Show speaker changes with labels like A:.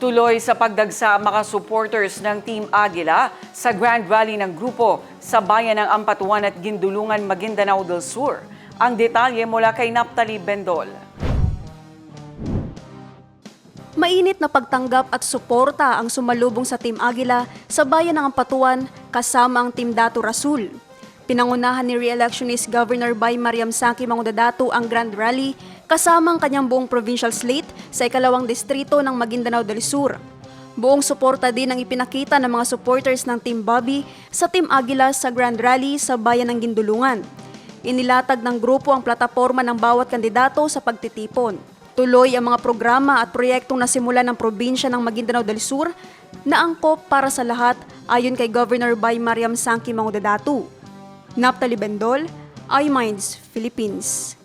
A: Tuloy sa pagdagsa mga supporters ng Team Agila sa Grand Rally ng grupo sa bayan ng Ampatuan at Gindulungan, Maguindanao del Sur. Ang detalye mula kay Naptali Bendol.
B: Mainit na pagtanggap at suporta ang sumalubong sa Team Agila sa bayan ng Ampatuan kasama ang Team Dato Rasul. Pinangunahan ni re-electionist Governor Bay Mariam Saki Mangudadato ang Grand Rally kasama ang kanyang buong provincial slate sa ikalawang distrito ng Maguindanao del Sur. Buong suporta din ang ipinakita ng mga supporters ng Team Bobby sa Team Agila sa Grand Rally sa bayan ng Gindulungan. Inilatag ng grupo ang plataforma ng bawat kandidato sa pagtitipon. Tuloy ang mga programa at proyektong nasimula ng probinsya ng Maguindanao del Sur na angkop para sa lahat ayon kay Governor Bay Mariam Sangki Mangudadatu. Naptali Bendol, iMinds, Philippines.